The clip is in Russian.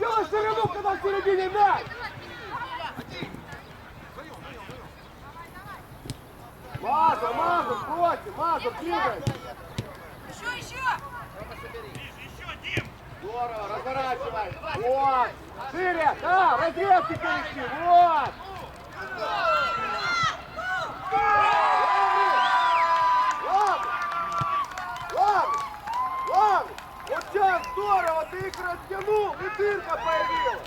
Делай ширину, когда в середине мяч! Маза, Маза, против, Маза, двигай! Еще, еще! Здорово, разворачивай! Вот! Шире! Да, разрезки коллектив! Вот! Здорово, ты их растянул, и дырка появилась!